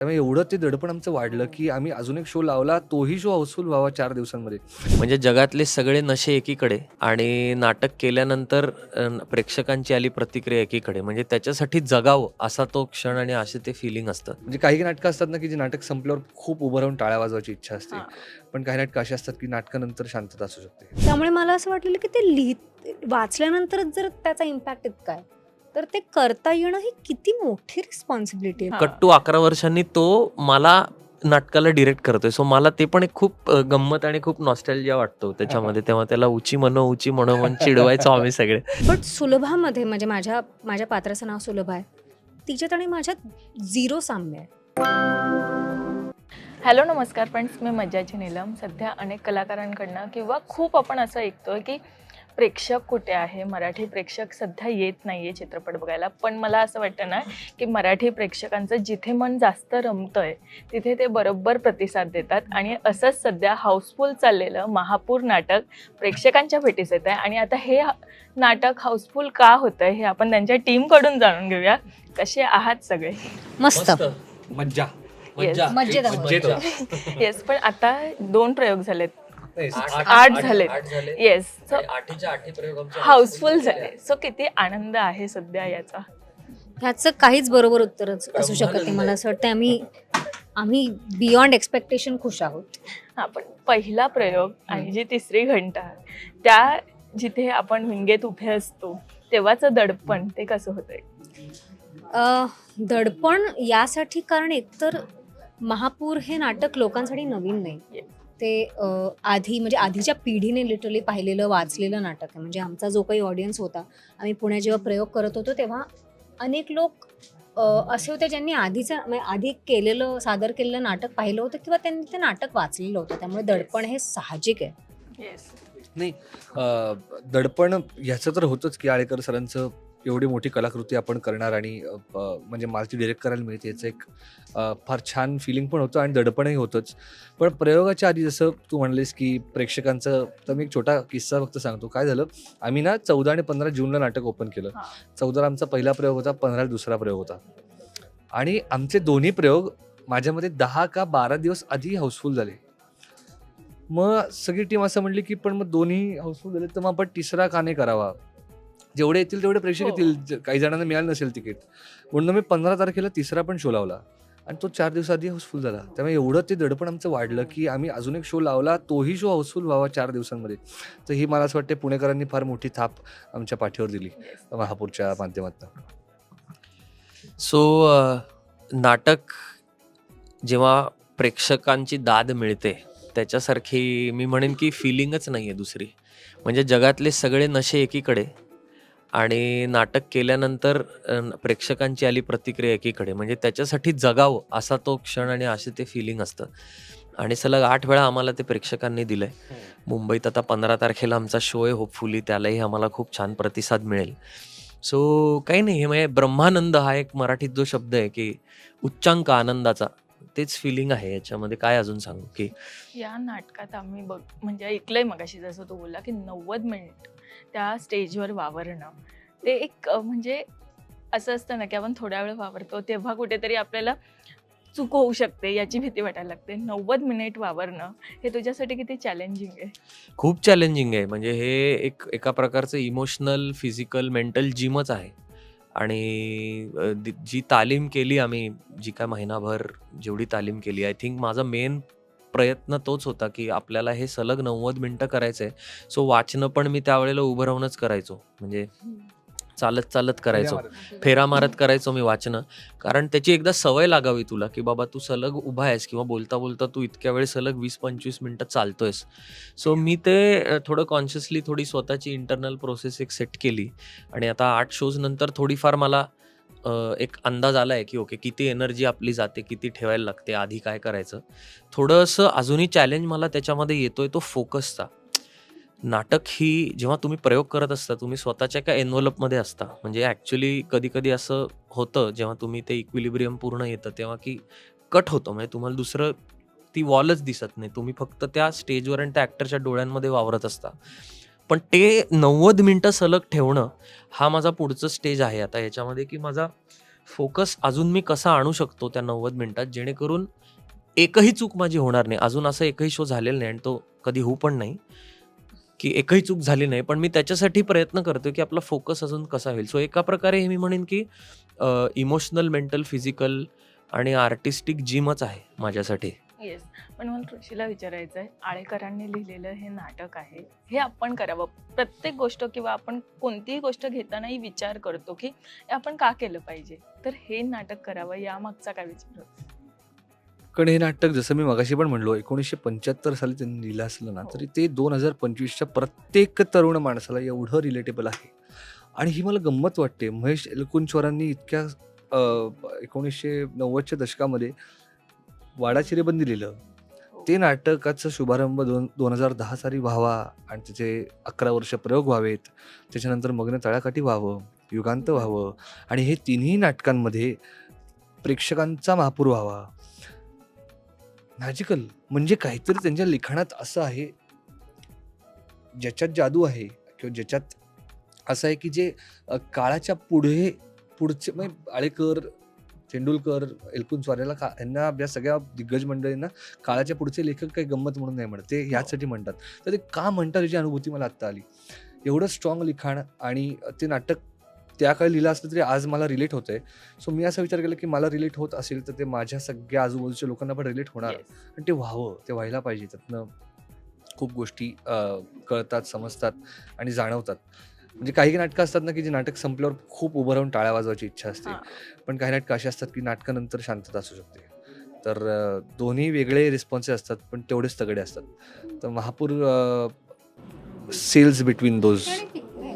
त्यामुळे एवढं ते दडपण आमचं वाढलं की आम्ही अजून एक शो लावला तोही शो हाऊसफुल व्हावा चार दिवसांमध्ये. म्हणजे जगातले सगळे नशे एकीकडे आणि नाटक केल्यानंतर अ, प्रेक्षकांची आली प्रतिक्रिया एकीकडे. म्हणजे त्याच्यासाठी जगावं असा तो क्षण आणि असे ते फिलिंग असतं म्हणजे काही काही नाटकं असतात ना की जे नाटक संपल्यावर खूप उभं राहून टाळ्या वाजवायची इच्छा असते. हां. पण काही नाटकं अशी असतात की नाटकानंतर शांतता असू शकते. त्यामुळे मला असं वाटलेलं की ते लिहित वाचल्यानंतरच जर त्याचा इम्पॅक्ट इतका आहे. तर ते करता येणं ही किती मोठी रिस्पॉन्सिबिलिटी आहे. हां. कट्टू अकरा वर्षांनी तो मला नाटकाला डिरेक्ट करतोय. सो मला ते पण एक खूप गंमत आणि खूप नॉस्टॅल्जिया वाटतो त्याच्यामध्ये. तेव्हा त्याला उची मनो उची मनो म्हणून चिडवायचो आम्ही सगळे. पण सुलभामध्ये म्हणजे माझ्या माझ्या पात्राचं नाव सुलभ आहे. तिच्यात आणि माझ्यात झिरो साम्य आहे. हॅलो नमस्कार फ्रेंड्स मी मज्जाची नीलम. सध्या अनेक कलाकारांकडनं किंवा खूप आपण असं ऐकतोय की प्रेक्षक कुठे आहे? मराठी प्रेक्षक सध्या येत नाही आहे चित्रपट बघायला. पण मला असं वाटतं ना की मराठी प्रेक्षकांचं जिथे मन जास्त रमतंय तिथे ते बरोबर प्रतिसाद देतात. आणि असंच सध्या हाऊसफुल चाललेलं महापूर नाटक प्रेक्षकांच्या भेटीस येत आहे आणि आता हे नाटक हाऊसफुल का होतं आहे हे आपण त्यांच्या टीमकडून जाणून घेऊया. कसे आहात सगळे? मस्त. मज्जा. येस पण आता दोन प्रयोग झालेत. आठ झालेत. येस हाऊसफुल झाले. सो किती आनंद आहे सध्या याचा. ह्याचं काहीच बरोबर उत्तरच असू शकत नाही. मला असं वाटतं आम्ही आम्ही बियॉन्ड एक्सपेक्टेशन खुश आहोत. हा पण पहिला प्रयोग आणि जी तिसरी घंटा त्या जिथे आपण विंगेत उभे असतो तेव्हाचं दडपण ते कसं होतंय? दडपण यासाठी कारण एकतर महापूर हे नाटक लोकांसाठी नवीन नाही. ते आधी म्हणजे आधीच्या पिढीने लिटरली पाहिलेलं वाचलेलं नाटक आहे. म्हणजे आमचा जो काही ऑडियन्स होता आम्ही पुण्यात जेव्हा प्रयोग करत होतो तेव्हा अनेक लोक असे होते ज्यांनी आधीचं म्हणजे आधी केलेलं सादर केलेलं नाटक पाहिलं होतं किंवा त्यांनी ते नाटक वाचलेलं होतं. त्यामुळे दडपण हे साहजिक आहे. येस नाही दडपण ह्याचं तर होतंच की आळेकर सरांचं एवढी मोठी कलाकृती आपण करणार आणि म्हणजे मला ती डिरेक्ट करायला मिळते. याचं एक फार छान फिलिंग पण होतं आणि दडपणही होतंच. पण प्रयोगाच्या आधी जसं तू म्हणलेस की प्रेक्षकांचं तर मी एक छोटा किस्सा फक्त सांगतो. काय झालं? आम्ही ना चौदा आणि पंधरा जूनला नाटक ओपन केलं. चौदाला आमचा पहिला प्रयोग होता पंधराला दुसरा प्रयोग होता. आणि आमचे दोन्ही प्रयोग माझ्यामध्ये दहा का बारा दिवस आधी हाऊसफुल झाले. मग सगळी टीम असं म्हणली की पण मग दोन्ही हाऊसफुल झाले तर मग आपण तिसरा का नाही करावा? जेवढे येतील तेवढे प्रेक्षक हो. येतील. ज- काही जणांना मिळालं नसेल तिकीट. म्हणून मी पंधरा तारखेला तिसरा पण शो लावला. आणि तो चार दिवसाआधी हाऊसफुल झाला. त्यामुळे एवढं ते दडपण आमचं वाढलं की आम्ही अजून एक शो लावला. तोही शो हाऊसफुल व्हावा चार दिवसांमध्ये. तर ही मला असं वाटते पुणेकरांनी फार मोठी थाप आमच्या पाठीवर दिली. महापूरच्या माध्यमातून. सो नाटक जेव्हा प्रेक्षकांची दाद मिळते त्याच्यासारखी मी म्हणेन की फिलिंगच नाही आहे दुसरी. म्हणजे जगातले सगळे नशे एकीकडे. आणि नाटक केल्यानंतर अ, प्रेक्षकांची आली प्रतिक्रिया एकीकडे. म्हणजे त्याच्यासाठी जगावं असा तो क्षण आणि असे ते फिलिंग असतं. आणि सलग आठ वेळा आम्हाला ते प्रेक्षकांनी दिलं आहे मुंबईत आता पंधरा तारखेला आमचा शो आहे होपफुली त्यालाही आम्हाला खूप छान प्रतिसाद मिळेल. सो काही नाही हे म्हणजे ब्रह्मानंद हा एक मराठीत जो शब्द आहे की उच्चांक आनंदाचा तेच फिलिंग आहे. याच्यामध्ये काय अजून सांगू की या नाटकात आम्ही बघ म्हणजे ऐकलंय मगाशी जसं तू बोलला की नव्वद मिनिट त्या स्टेजवर वावरणं. ते एक म्हणजे असं असतं ना की आपण थोड्या वेळ वावरतो तेव्हा कुठेतरी आपल्याला चूक होऊ शकते याची भीती वाटायला लागते. नव्वद मिनिट वावरणं हे तुझ्यासाठी किती चॅलेंजिंग आहे? खूप चॅलेंजिंग आहे. म्हणजे हे एक एका प्रकारचं इमोशनल फिजिकल मेंटल जिमच आहे. आणि जी तालीम केली आम्ही जी काय महिनाभर जेवढी तालीम केली आय थिंक माझा मेन प्रयत्न तोच होता की आपल्याला हे सलग नव्वद मिनटं करायचं आहे सो वाचणं पण मी त्यावेळेला उभं राहूनच करायचो. म्हणजे चालत चालत करायचो. फेरा मारत करायचो मी वाचणं. कारण त्याची एकदा सवय लागावी तुला की बाबा तू सलग उभा आहेस किंवा बोलता बोलता तू इतक्या वेळ सलग वीस पंचवीस मिनटं चालतोयस. सो मी ते थोडं कॉन्शियसली थोडी स्वतःची इंटरनल प्रोसेस एक सेट केली. आणि आता आठ शोज नंतर थोडीफार मला अ, एक अंदाज आला आहे की ओके किती एनर्जी आपली जाते किती ठेवायला लागते आधी काय करायचं? थोडंसं अजूनही चॅलेंज मला त्याच्यामध्ये येतोय तो फोकसचा नाटक ही जेव्हा तुम्ही प्रयोग करत असता तुम्ही स्वतःच्या एका एन्व्हलपमध्ये असता. म्हणजे ॲक्च्युली कधी कधी असं होतं जेव्हा तुम्ही ते इक्विलिब्रियम पूर्ण येतं तेव्हा की कट होतं. म्हणजे तुम्हाला दुसरं ती वॉलच दिसत नाही. तुम्ही फक्त त्या स्टेजवर आणि त्या ॲक्टरच्या डोळ्यांमध्ये वावरत असता. पण ते नव्वद मिनटं सलग ठेवणं हा माझा पुढचं स्टेज आहे आता याच्यामध्ये की माझा फोकस अजून मी कसा आणू शकतो त्या नव्वद मिनटात जेणेकरून एकही चूक माझी होणार नाही. अजून असं एकही शो झालेला नाही आणि तो कधी होऊ पण नाही की एकही चूक झाली नाही. पण मी त्याच्यासाठी प्रयत्न करतो की आपला फोकस अजून कसा होईल. सो एका प्रकारे हे मी म्हणेन की इमोशनल मेंटल फिजिकल आणि आर्टिस्टिक जिमच आहे माझ्यासाठी. येस पण मला ऋषीला विचारायचं आहे आळेकरांनी लिहिलेलं हे नाटक आहे हे आपण करावं. प्रत्येक गोष्ट किंवा आपण कोणतीही गोष्ट घेतानाही विचार करतो की हे आपण का केलं पाहिजे? तर हे नाटक करावं यामागचा काय विचार होता? कारण हे नाटक जसं मी मगाशी पण म्हणलो एकोणीसशे पंच्याहत्तर साली त्यांनी लिहिलं असलं ना तरी ते दोन हजार पंचवीसच्या प्रत्येक तरुण माणसाला एवढं रिलेटेबल आहे. आणि ही मला गंमत वाटते. महेश एलकुंचवारांनी इतक्या एकोणीसशे नव्वदच्या दशकामध्ये वाडा चिरेबंदी लिहिलं ते नाटकाचा शुभारंभ दोन दोन हजार दहा साली व्हावा आणि त्याचे अकरा वर्ष प्रयोग व्हावेत. त्याच्यानंतर मग्न तळाकाठी व्हावं युगांत व्हावं आणि हे तिन्ही नाटकांमध्ये प्रेक्षकांचा महापूर व्हावा. मॅजिकल म्हणजे काहीतरी त्यांच्या लिखाणात असं आहे ज्याच्यात जादू आहे किंवा ज्याच्यात असं आहे की जे काळाच्या पुढे पुढचे म्हणजे आळेकर तेंडुलकर एलकुंचवार याला का यांना या सगळ्या दिग्गज मंडळींना काळाच्या पुढचे लेखक काही गंमत म्हणून नाही म्हणत. ते ह्याचसाठी म्हणतात. तर ते का म्हणतात याची अनुभूती मला आत्ता आली. एवढं स्ट्रॉंग लिखाण आणि ते नाटक त्या काळी लिहिलं असलं तरी आज मला रिलेट होत आहे सो मी असा विचार केला की मला रिलेट होत असेल तर ते माझ्या सगळ्या आजूबाजूच्या लोकांना पण रिलेट होणार. आणि ते व्हावं ते व्हायला पाहिजे. त्यातनं खूप गोष्टी कळतात समजतात आणि जाणवतात. म्हणजे काही नाटकं असतात ना की जे नाटक संपल्यावर खूप उभं राहून टाळ्या वाजवायची इच्छा असते. पण काही नाटकं अशी असतात की नाटकानंतर शांतता असू शकते. तर दोन्ही वेगळे रिस्पॉन्सेस असतात पण तेवढेच तगडे असतात. तर महापूर सेल्स बिटवीन दोज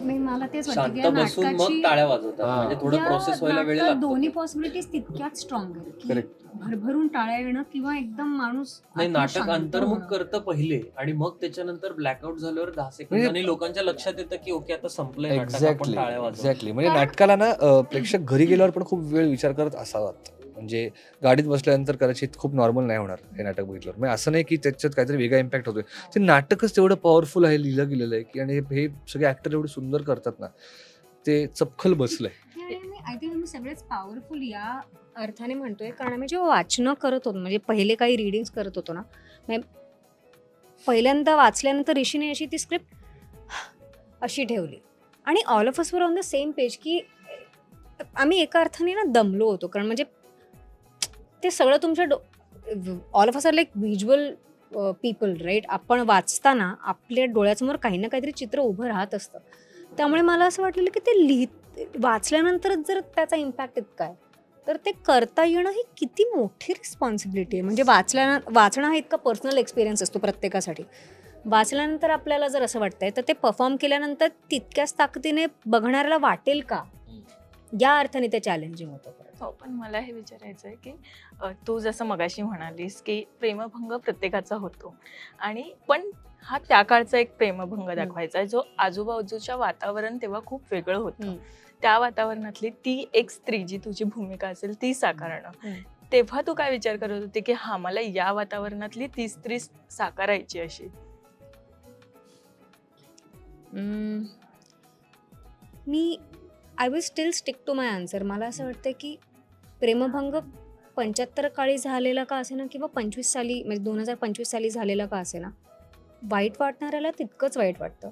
मी- मला तेच वाटतं की या शांत बसून मग नाटकाची टाळ्या वाजवतात हा. म्हणजे थोडं या प्रोसेस व्हायला वेळ नाटकात लागतो दोन्ही पॉसिबिलिटीज तितक्याच स्ट्रॉंग आहेत की. भरभरून टाळ्या येणं किंवा एकदम माणूस नाही आतून नाटक शांत अंतर्मुख होणं. करतं पहिले आणि मग त्याच्यानंतर ब्लॅकआउट झाल्यावर दहा सेकंदांनी लोकांच्या लक्षात येतं की ओके आता संपलंय नाटक आपण एक्झॅक्टली टाळ्या वाजवू. एक्झॅक्टली म्हणजे कारण- नाटकाला ना अ, प्रेक्षक घरी गेल्यावर पण खूप वेळ विचार करत असावात म्हणजे गाडीत बसल्यानंतर कदाचित खूप नॉर्मल नाही होणार हे नाटक बघितल्यावर. म्हणजे असं नाही की त्याच्यात काहीतरी वेगळा इम्पॅक्ट होतोय. ते नाटकच तेवढं पॉवरफुल आहे लिहिलं गेलेलं आहे की आणि हे- हे सगळे ऍक्टर एवढे सुंदर करतात ना ते चपखल बसलंय. आय थिंक आम्ही सगळेच पॉवरफुल या अर्थाने म्हणतोय. कारण आम्ही जेव्हा वाचनं करत होतो म्हणजे पहिले काही रिडिंग्स करत होतो ना पहिल्यांदा वाचल्यानंतर ऋषीने अशी ती स्क्रिप्ट अशी ठेवली. आणि all of us were on the same page की आम्ही एका अर्थाने ना दमलो होतो. कारण म्हणजे ते सगळं तुमच्या do all of us are like visual people right आपण वाचताना आपल्या डोळ्यासमोर काही ना काहीतरी चित्र उभं राहत असतं. त्यामुळे मला असं वाटलेलं की ते लिहित वाचल्यानंतरच जर त्याचा इम्पॅक्ट इतका आहे तर ते करता येणं ही किती मोठी रिस्पॉन्सिबिलिटी आहे. म्हणजे वाचल्या वाचणं हा इतका पर्सनल एक्सपिरियन्स असतो प्रत्येकासाठी. वाचल्यानंतर आपल्याला जर असं वाटतंय तर ते परफॉर्म केल्यानंतर तितक्याच ताकदीने बघणाऱ्याला वाटेल का? या अर्थाने ते चॅलेंजिंग होतं. हो पण मला हे विचारायचं आहे की तू जसं मगाशी म्हणालीस की प्रेमभंग प्रत्येकाचा होतो. आणि पण हा त्या काळचा एक प्रेमभंग दाखवायचा आहे जो आजूबाजूच्या वातावरण तेव्हा खूप वेगळं होतं. त्या वातावरणातली ती एक स्त्री जी तुझी भूमिका असेल ती साकारणं. तेव्हा तू काय विचार करत होती की हा मला या वातावरणातली ती स्त्री साकारायची अशी. मी I will still stick to my answer मला असं वाटतं की प्रेमभंग पंच्याहत्तर काळी झालेला का असे ना किंवा पंचवीस साली म्हणजे दोन हजार पंचवीस साली झालेला का असे ना वाईट वाटणाऱ्याला तितकंच वाईट वाटतं.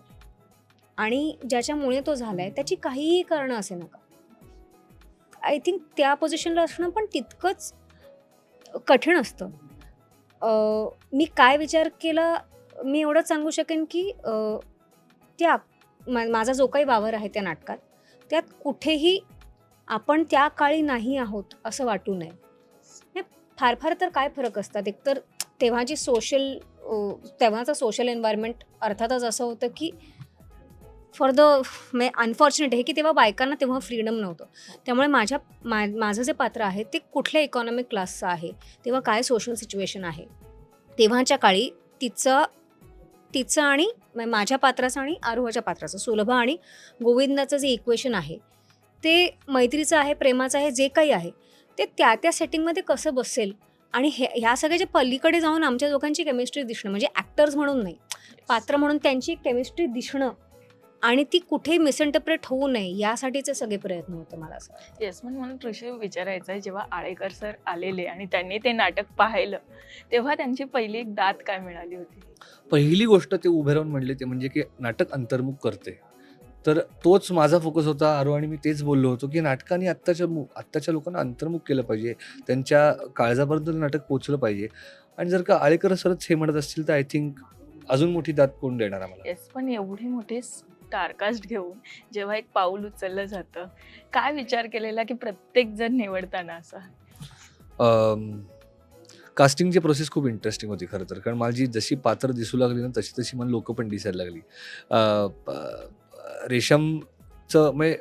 आणि ज्याच्यामुळे तो झालाय त्याची काहीही कारणं असे नका आय थिंक त्या पोझिशनला असणं पण तितकंच कठीण असतं. मी काय विचार केला मी एवढंच सांगू शकेन की त्या मा- माझा जो काही वावर आहे त्या नाटकात त्यात कुठेही आपण त्या काळी नाही आहोत असं वाटू नये. हे फार फार तर काय फरक असतात? एकतर तेव्हाची सोशल तेव्हाचं सोशल एन्व्हायरमेंट अर्थातच असं होतं की फॉर द म्हणजे अनफॉर्च्युनेट आहे की तेव्हा बायकांना तेव्हा फ्रीडम नव्हतं. त्यामुळे माझ्या मा माझं जे पात्र आहे ते कुठल्या इकॉनॉमिक क्लासचं आहे? तेव्हा काय सोशल सिच्युएशन आहे? तेव्हाच्या काळी तिचं तिचं आणि म्हणजे माझ्या पात्राचं आणि आरोहाच्या पात्राचं सुलभा आणि गोविंदाचं जे इक्वेशन आहे ते मैत्रीचं आहे प्रेमाचं आहे जे काही आहे ते त्या त्या सेटिंगमध्ये कसं बसेल? आणि हे ह्या सगळ्याच्या पलीकडे जाऊन आमच्या दोघांची केमिस्ट्री दिसणं म्हणजे ॲक्टर्स म्हणून नाही पात्र म्हणून त्यांची केमिस्ट्री दिसणं आणि ती कुठे मिसइंटरप्रेट होऊ नये यासाठीचे सगळे प्रयत्न होते मला असं. येस मग मला ऋषी विचारायचं आहे जेव्हा आळेकर सर आलेले आणि त्यांनी ते नाटक पाहिलं तेव्हा त्यांची पहिली एक दात काय मिळाली होती? पहिली गोष्ट ते उभे राहून म्हणले ते म्हणजे की नाटक अंतर्मुख करते. तर तोच माझा फोकस होता आरो आणि मी तेच बोललो होतो की नाटकाने आत्ताच्या मु आत्ताच्या लोकांना अंतर्मुख केलं पाहिजे. त्यांच्या काळजापर्यंत नाटक पोचलं पाहिजे. आणि जर का आळेकर सरच हे म्हणत असतील तर आय थिंक अजून मोठी दात कोण देणार आम्हाला? येस पण एवढी मोठी स्टारकास्ट घेऊन जेव्हा एक पाऊल उचललं जातं काय विचार केलेला की प्रत्येक जण निवडताना असा? कास्टिंगची प्रोसेस खूप इंटरेस्टिंग होती खरं तर. कारण माझी जशी पात्र दिसू लागली ना तशी तशी मला लोकं पण दिसायला लागली. रेशमचं म्हणजे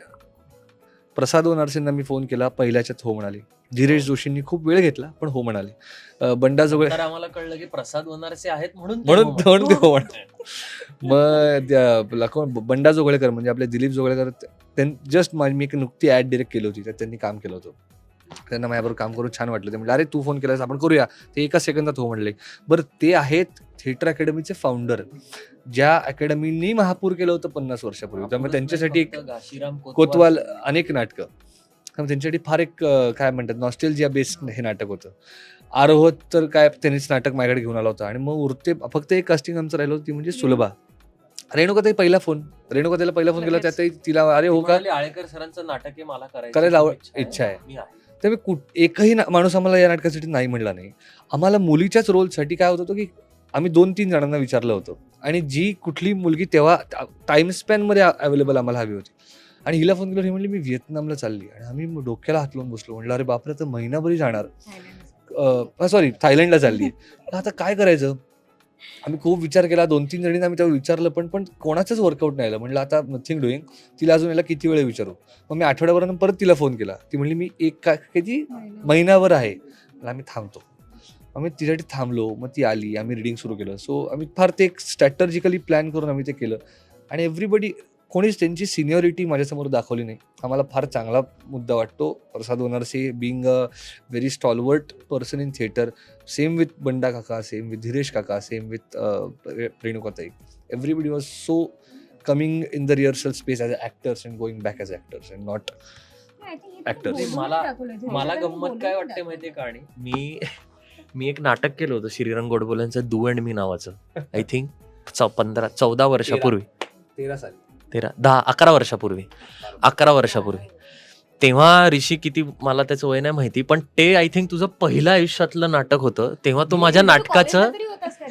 प्रसाद वनारसेंना मी फोन केला पहिल्याच्यात हो म्हणाले. धीरेश जोशींनी खूप वेळ घेतला पण हो म्हणाले. अं, बंडा जवळ तर आम्हाला कळलं की प्रसाद वनारसे आहेत म्हणून हो म्हणून ते हो. मग बंडा जोगळेकर म्हणजे आपले दिलीप जोगळेकर जस्ट मी एक नुकती ॲड डिरेक्ट केली होती त्यात त्यांनी काम केलं होतं. त्यांना माझ्याबरोबर काम करून छान वाटलं. ते म्हणजे अरे तू फोन केलास आपण करूया. ते एका सेकंदात हो म्हणले. बरं ते आहेत थिएटर अकॅडमीचे फाउंडर ज्या अकॅडमीनी महापूर केलं होतं पन्नास वर्षापूर्वी. त्यामुळे त्यांच्यासाठी एक कोतवाल. अनेक नाटकं. त्यांच्यासाठी फार एक काय म्हणतात नॉस्टेलजिया बेस्ड हे. नाटक होतं. आरोहत तर काय त्यांनीच नाटक माझ्याकडे घेऊन आला होता. आणि मग उरते फक्त एक कास्टिंग आमचं राहिलं होतं ती म्हणजे सुलभा. रेणुका पहिला फोन रेणुका त्याला पहिला फोन केला लगेच. त्यात तिला अरे हो का? आळेकर सरांचं नाटक आहे मला करायला इच्छा आहे. त्यामुळे कुठ एकही ना- माणूस आम्हाला या नाटकासाठी नाही म्हणला नाही. आम्हाला मुलीच्याच रोलसाठी काय होत होतं की आम्ही दोन तीन जणांना विचारलं होतं. आणि जी कुठली मुलगी तेव्हा टाइम स्पॅनमध्ये अवेलेबल आम्हाला हवी होती. आणि हिला फोन केला ही म्हणली मी व्हिएतनामला चालली आणि आम्ही डोक्याला हात लावून बसलो. म्हणलं अरे बापरे तर महिनाभरी जाणार. सॉरी थायलंडला चालली आता काय करायचं? आम्ही खूप विचार केला दोन तीन जणींना आम्ही तेव्हा विचारलं पण पण कोणाचंच वर्कआउट नाही आलं. म्हणलं आता नथिंग डुईंग तिला अजून याला किती वेळ विचारू? मग मी आठवड्याभरानं परत तिला फोन केला. ती म्हणली मी एक का किती महिनाभर. आहे. आम्ही थांबतो. आम्ही तिच्यासाठी थांबलो. मग ती आली. आम्ही रिडिंग सुरू केलं. सो आम्ही फार ते एक स्ट्रॅटर्जिकली प्लॅन करून आम्ही ते केलं. आणि एव्हरीबडी कोणीच त्यांची सिनियरिटी माझ्यासमोर दाखवली नाही. आम्हाला फार चांगला मुद्दा वाटतो. Prasad Vanarase being a very stalwart person in theatre same with Banda काका सेम विथ धीरेश काका same with रेणुकाताई. Everybody was so coming in the rehearsal space as actors and going back as actors and not. नाही, मला मला गंमत काय वाटते माहितीये का आणि मी मी एक नाटक केलं होतं श्रीरंग गोडबोलेंचं दू अँड मी नावाचं. आय थिंक चौ पंधरा चौदा वर्षापूर्वी. तेरा साली. तेरा दहा अकरा वर्षापूर्वी. अकरा वर्षापूर्वी. तेव्हा ऋषी किती मला त्याचं वय नाही माहिती पण ते आय थिंक तुझं पहिलं आयुष्यातलं नाटक होतं. तेव्हा तू माझ्या नाटकाचं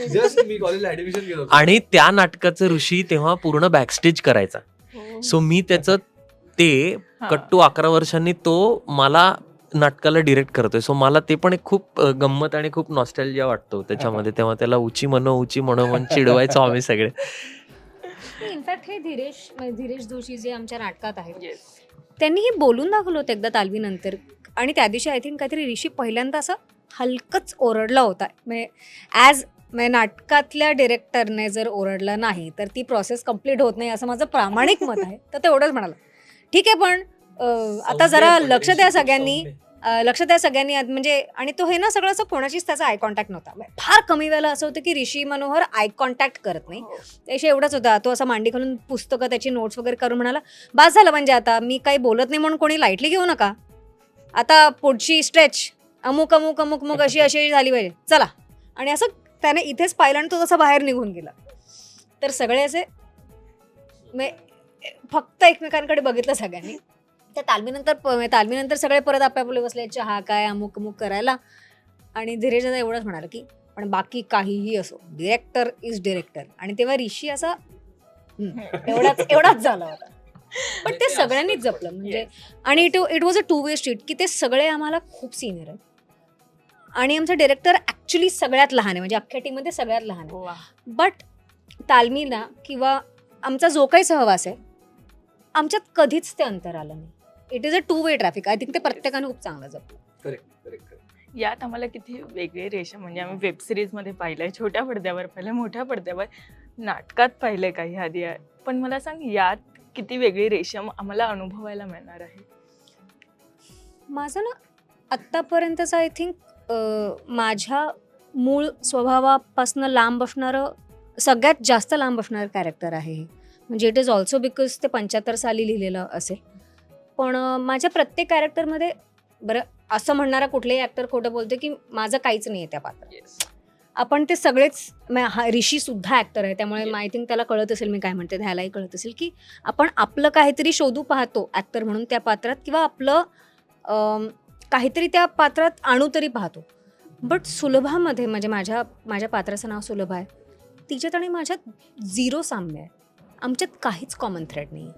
जस्ट मी कॉलेजला ऍडमिशन केलं होतं. आणि त्या नाटकाचं ऋषी तेव्हा पूर्ण बॅकस्टेज करायचा. सो मी त्याचं ते हा. कट्टू अकरा वर्षांनी तो मला नाटकाला डिरेक्ट करतोय. सो मला ते पण एक खूप गंमत आणि खूप नॉस्टॅल्जिया वाटतो त्याच्यामध्ये. तेव्हा त्याला उची मनो उची मनो म्हणून चिडवायचो आम्ही सगळे. इनफॅक्ट हे धीरेश म्हणजे धीरेश जोशी जे आमच्या नाटकात आहेत त्यांनी हे बोलून दाखवलं होतं एकदा तालवीनंतर. आणि त्या दिवशी आय थिंक काहीतरी ऋषी पहिल्यांदा असं हलकंच ओरडला होता. म्हणजे ॲज म्हणजे नाटकातल्या डिरेक्टरने जर ओरडला नाही तर ती प्रोसेस कंप्लीट होत नाही असं माझं प्रामाणिक मत आहे. तर तेवढंच म्हणाला. ठीक आहे पण आता जरा लक्ष द्या सगळ्यांनी. अं, लक्ष द्या सगळ्यांनी आत- म्हणजे आणि तो हे ना सगळं असं कोणाशीच त्याचा आय कॉन्टॅक्ट नव्हता. म्हणजे फार कमी वेळेला असं होतं की ऋषी मनोहर आय कॉन्टॅक्ट करत नाही. त्याशी एवढंच होता. तो असं मांडी घालून पुस्तकं त्याची नोट्स वगैरे करून म्हणाला बास झालं म्हणजे आता मी काही बोलत नाही म्हणून कोणी लाईटली घेऊ नका. आता पुढची स्ट्रेच अमुक अमुक अमुक अमुक अशी अशी झाली पाहिजे. चला. आणि असं त्याने इथेच पाहिलं आणि तो तसा बाहेर निघून गेला. तर सगळे असे म्हणजे फक्त एकमेकांकडे बघितलं सगळ्यांनी. त्या तालमीनंतर प- तालमीनंतर सगळे परत आपापले बसले चहा काय अमुक अमुक करायला. आणि धीरेश दादा एवढंच म्हणाला की पण बाकी काहीही असो डिरेक्टर इज डिरेक्टर आणि तेव्हा ऋषी असा हम्म, एवढाच एवढाच झाला होता. पण ते सगळ्यांनीच जपलं म्हणजे आणि it it was a two way street की ते सगळे आम्हाला खूप सिनियर आहेत. आणि आमचा डिरेक्टर ॲक्च्युली सगळ्यात लहान आहे म्हणजे अख्ख्या टीममध्ये सगळ्यात लहान आहे. बट तालमीला किंवा आमचा जो काही सहवास आहे आमच्यात कधीच ते अंतर आलं नाही. It is a two way traffic I think ते प्रत्येकाने खूप चांगलं जपलं. Correct. यात आम्हाला किती वेगळे रेषा म्हणजे आम्ही वेब सिरीजमध्ये पाहिलंय छोट्या पडद्यावर पाहिलंय मोठ्या पडद्यावर. नाटकात पाहिलंय काही आधी. पण मला सांग यात किती वेगळी रेषम आम्हाला अनुभवायला मिळणार आहे? माझं ना आत्तापर्यंतचं आय थिंक माझ्या मूळ स्वभावापासनं लांब असणारं सगळ्यात जास्त लांब असणारं कॅरेक्टर आहे हे. म्हणजे इट इज ऑल्सो बिकॉज ते पंच्याहत्तर साली लिहिलेलं असेल. पण माझ्या प्रत्येक कॅरेक्टरमध्ये बरं असं म्हणणारा कुठलाही ॲक्टर खोटं बोलतो की माझं काहीच नाही आहे त्या पात्रात. आपण ते सगळेच म- हा ऋषी सुद्धा ॲक्टर आहे त्यामुळे. आय थिंक त्याला कळत असेल मी काय म्हणते ह्यालाही कळत असेल की आपण आपलं काहीतरी शोधू पाहतो ॲक्टर म्हणून त्या पात्रात किंवा आपलं काहीतरी त्या पात्रात आणू तरी पाहतो. बट सुलभामध्ये म्हणजे माझ्या माझ्या पात्राचं नाव सुलभ आहे. तिच्यात आणि माझ्यात झिरो साम्य आहे. आमच्यात काहीच कॉमन थ्रेड नाही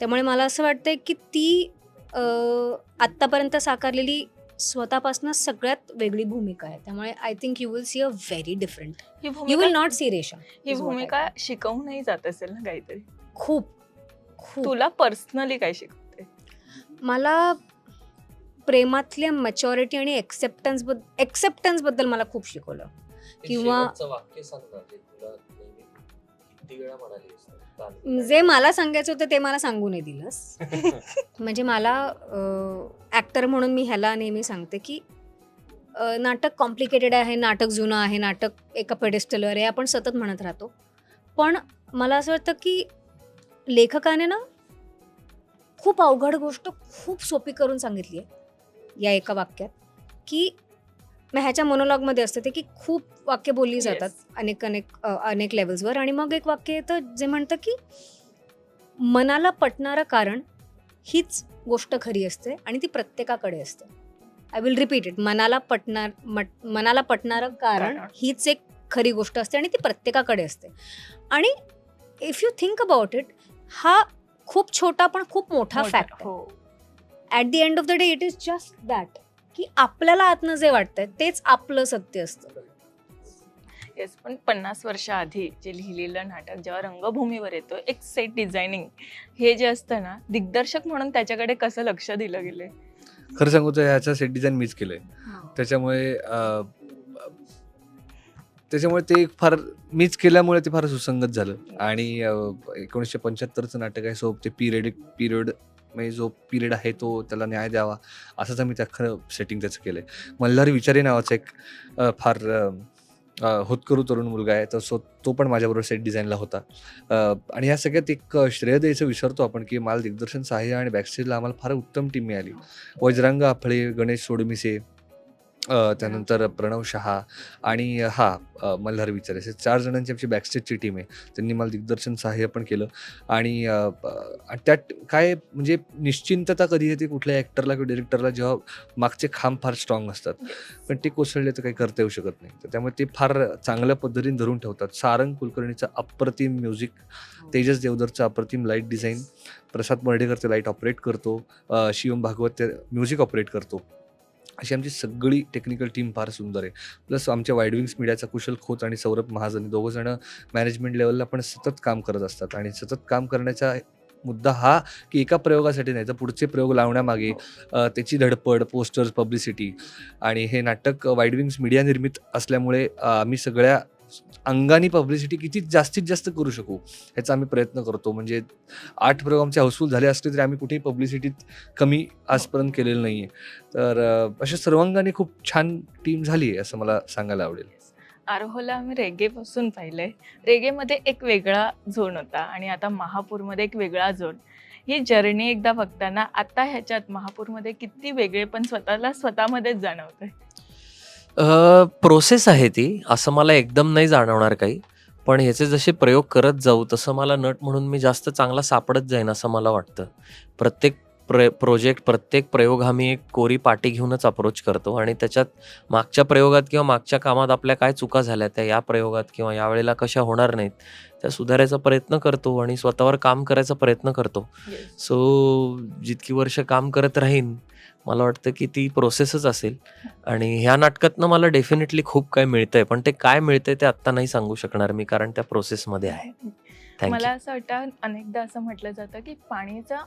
त्यामुळे मला असं वाटतंय की ती अं, आत्तापर्यंत साकारलेली स्वतःपासून सगळ्यात वेगळी भूमिका आहे. त्यामुळे I think you will see a very different he you will not see रेशा ही भूमिका शिकवूनही जात असेल ना काहीतरी. खूप खूप. तुला पर्सनली काय शिकवते मला प्रेमातल्या मॅच्युरिटी आणि एक्सेप्टन्सबद्दल एक्सेप्टन्सबद्दल मला खूप शिकवलं. किंवा- किती वेळा म्हणाली आहेस? जे मला सांगायचं होतं ते मला सांगू नाही दिलंस. म्हणजे मला ॲक्टर म्हणून मी ह्याला नेहमी सांगते की अ, नाटक कॉम्प्लिकेटेड आहे नाटक जुनं आहे नाटक एका पेडेस्टलवर आहे आपण सतत म्हणत राहतो. पण मला असं वाटतं की लेखकाने ना खूप अवघड गोष्ट खूप सोपी करून सांगितली आहे या एका वाक्यात की मग ह्याच्या मोनोलॉगमध्ये असतं ते की खूप वाक्य बोलली. जातात अनेक अनेक अनेक लेवल्सवर आणि मग एक वाक्य येतं जे म्हणतं की मनाला पटणारं कारण हीच गोष्ट खरी असते आणि ती प्रत्येकाकडे असते. आय विल रिपीट इट मनाला पटणार मट- मनाला पटणारं कारण. हीच एक खरी गोष्ट असते आणि ती प्रत्येकाकडे असते. आणि if you think about it हा खूप छोटा पण खूप मोठा fact at the end of the day it is just that की आपल्याला आतनं जे वाटतंय तेच आपलं सत्य असतं. येस पण पन्नास वर्ष आधी जे लिहिलेलं नाटक जेव्हा रंगभूमीवर येतो एक सेट डिझायनिंग हे जे असतं ना दिग्दर्शक म्हणून त्याच्याकडे कसं लक्ष दिलं गेलंय? खरं सांगू तर ह्याचं सेट डिझाईन मीच केलंय. त्याच्यामुळे त्याच्यामुळे ते एक फार मीच केल्यामुळे ते फार सुसंगत झालं. आणि एकोणीसशे पंच्याहत्तरचं नाटक आहे सो ते पिरियड पिरियड म्हणजे जो पिरियड आहे तो त्याला न्याय द्यावा असंच आम्ही त्या खरं सेटिंग त्याचं केलं आहे मल्हारी विचारे नावाचा एक फार होतकरू तरुण मुलगा आहे तर सो तो पण माझ्याबरोबर सेट डिझाईनला होता. आणि या सगळ्यात एक श्रेय द्यायचं विसरतो आपण की मला दिग्दर्शन सहाय्य आणि बॅकस्टेजला आम्हाला फार उत्तम टीम मिळाली. वज्रांग आफळे गणेश सोडमिसे अ, त्यानंतर प्रणव शहा आणि हा अ, मल्हार विचारे. असे चार जणांची आमची बॅकस्टेजची टीम आहे. त्यांनी मला दिग्दर्शन सहाय्य पण केलं. आणि अ, प- आणि त्यात काय म्हणजे निश्चिंतता कधी येते कुठल्या ॲक्टरला किंवा डिरेक्टरला जेव्हा मागचे खांब फार स्ट्रॉंग असतात. पण ते कोसळले तर काही करता येऊ शकत नाही. तर त्यामुळे ते फार चांगल्या पद्धतीने धरून ठेवतात. सारंग कुलकर्णीचं अप्रतिम म्युझिक तेजस देवदरचं अप्रतिम लाइट डिझाईन प्रसाद मर्डेकर ते लाइट ऑपरेट करतो. अ, शिवम भागवत ते म्युझिक ऑपरेट करतो. अशी आमची सगळी टेक्निकल टीम फार सुंदर आहे. प्लस आमच्या वाईडविंग्स मीडियाचा कुशल खोत आणि सौरभ महाजन हे दोघं जण मॅनेजमेंट लेवलला पण सतत काम करत असतात. आणि सतत काम करण्याचा मुद्दा हा की एका प्रयोगासाठी नाही तर पुढचे प्रयोग लावण्यामागे अ, त्याची धडपड पोस्टर्स पब्लिसिटी आणि हे नाटक वाईडविंग्स मीडिया निर्मित असल्यामुळे आम्ही सगळ्या अंगाने पब्लिसिटी किती जास्तीत जास्त करू शकू ह्याचा आम्ही प्रयत्न करतो. म्हणजे आठ प्रयोग आमचे हाऊसफुल झाले असले तरी आम्ही कुठेही पब्लिसिटीत कमी आजपर्यंत केलेलं नाही आहे तर अशा सर्वांगाने खूप छान टीम झाली आहे असं मला सांगायला आवडेल. आरोहला आम्ही रेगेपासून पाहिलंय. रेगेमध्ये एक वेगळा झोन होता आणि आता महापूरमध्ये एक वेगळा झोन ही जर्नी एकदा बघताना आता ह्याच्यात महापूरमध्ये किती वेगळे पण स्वतःला स्वतःमध्येच प्रोसेस आहे ती. असं मला एकदम नाही जाणवणार काही. पण ह्याचे जसे प्रयोग करत जाऊ तसं मला नट म्हणून मी जास्त चांगला सापडत जाईन असं मला वाटतं. प्रत्येक प्र प्रोजेक्ट प्रत्येक प्रयोग हा मी एक कोरी पाटी घेऊनच अप्रोच करतो. आणि त्याच्यात मागच्या प्रयोगात किंवा मागच्या कामात आपल्या काय चुका झाल्या त्या या प्रयोगात किंवा यावेळेला कशा होणार नाहीत त्या सुधारायचा प्रयत्न करतो आणि स्वतःवर काम करायचा प्रयत्न करतो. सो जितकी वर्ष काम करत राहीन मला वाटतं की ती प्रोसेसच असेल. आणि ह्या नाटकातनं मला डेफिनेटली खूप काय मिळतंय पण ते काय मिळतंय ते आत्ता नाही सांगू शकणार मी कारण त्या प्रोसेसमध्ये आहे. मला असं वाटतं अनेकदा असं म्हटलं जातं की पाणीचा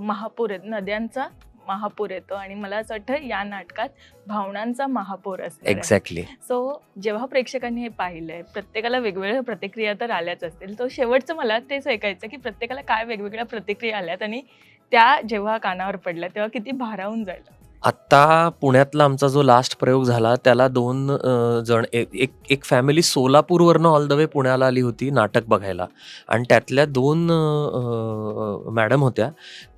महापूर येतो नद्यांचा महापूर येतो आणि मला असं वाटतं या नाटकात भावनांचा महापूर असतो एक्झॅक्टली सो जेव्हा प्रेक्षकांनी हे पाहिलंय प्रत्येकाला वेगवेगळ्या प्रतिक्रिया तर आल्याच असतील. तो शेवटचं मला तेच ऐकायचं की प्रत्येकाला काय वेगवेगळ्या प्रतिक्रिया आल्यात आणि त्या जेव्हा कानावर पडल्या तेव्हा किती भारावून जायला. आत्ता पुण्यातला आमचा जो लास्ट प्रयोग झाला त्याला दोन जण एक एक फॅमिली सोलापूरवरनं ऑल द वे पुण्याला आली होती नाटक बघायला. आणि त्यातल्या दोन मॅडम होत्या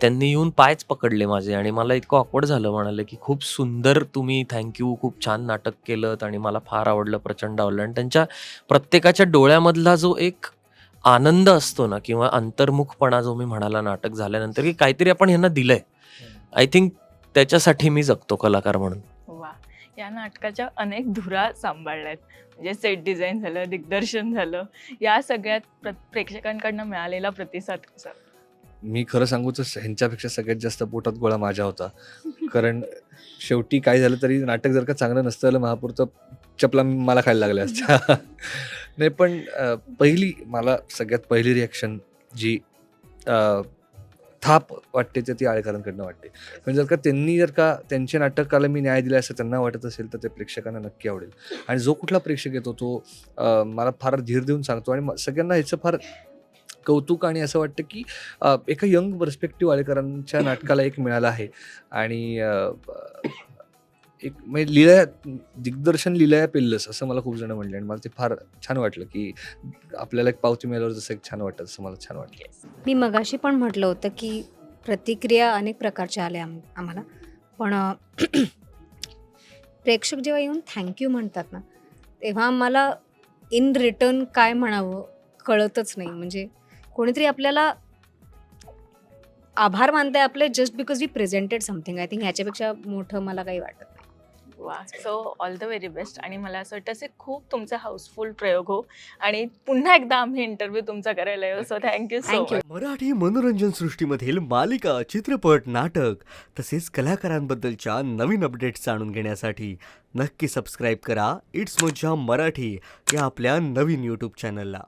त्यांनी येऊन पायच पकडले माझे आणि मला इतकं ऑकवर्ड झालं म्हणाले की खूप सुंदर तुम्ही थँक्यू खूप छान नाटक केलं आणि मला फार आवडलं प्रचंड आवडलं. आणि त्यांच्या प्रत्येकाच्या डोळ्यामधला जो एक आनंद असतो ना किंवा अंतर्मुखपणा जो मी म्हणाला नाटक झाल्यानंतर की काहीतरी आपण यांना दिलंय. आय थिंक त्याच्यासाठी मी जगतो कलाकार म्हणून. वा. या नाटकाच्या अनेक धुरा सांभाळल्यात. म्हणजे सेट डिझाईन झालं दिग्दर्शन झालं. या सगळ्यात प्र प्रेक्षकांकडनं मिळालेला प्रतिसाद कसा? मी खरं सांगू तर ह्यांच्यापेक्षा सगळ्यात जास्त पोटात गोळा माझ्या होता. कारण शेवटी काय झालं तरी नाटक जर का चांगलं नसतं महापूरचं चपला मला खायला लागल्या असत्या. नाही पण अं, पहिली मला सगळ्यात पहिली रिॲक्शन जी अं, थाप वाटते ते ती आळेकरांकडनं वाटते. म्हणजे जर का त्यांनी जर का त्यांच्या नाटकाला मी न्याय दिला असं त्यांना वाटत असेल तर ते प्रेक्षकांना नक्की आवडेल. आणि जो कुठला प्रेक्षक येतो तो अं, मला फार धीर देऊन सांगतो. आणि म- सगळ्यांना ह्याचं फार कौतुक आणि असं वाटतं की अ, एका यंग पर्स्पेक्टिव्ह आलेकरांच्या नाटकाला एक मिळाला आहे. आणि अ, एक म्हणजे लिलया दिग्दर्शन लिलया पेल्लस असं मला खूप जण म्हणले. आणि मला ते फार छान वाटलं की आपल्याला एक पावती मिळाल्यावर जसं एक छान वाटतं तसं मला छान वाटलं. मी मगाशी पण म्हटलं होतं की प्रतिक्रिया अनेक प्रकारच्या आल्या आम आम्हाला. पण प्रेक्षक जेव्हा येऊन थँक्यू म्हणतात ना तेव्हा मला इन रिटर्न काय म्हणावं कळतच नाही. म्हणजे कोणीतरी आपल्याला आभार मानताय आपले just because we presented something I think ह्याच्यापेक्षा मोठं मला काही वाटत वा. So all the very best आणि मला असं वाटतं असे खूप तुमचे हाऊसफुल प्रयोग हो. आणि पुन्हा एकदा आम्ही इंटरव्ह्यू तुमचा करायला येऊ. So thank you so. Much Marathi मनोरंजन सृष्टीमधील मालिका चित्रपट नाटक तसेच कलाकारांबद्दलच्या नवीन अपडेट्स जाणून घेण्यासाठी नक्की सबस्क्राईब करा. इट्स मज्जा मराठी या आपल्या नवीन यूट्यूब चॅनलला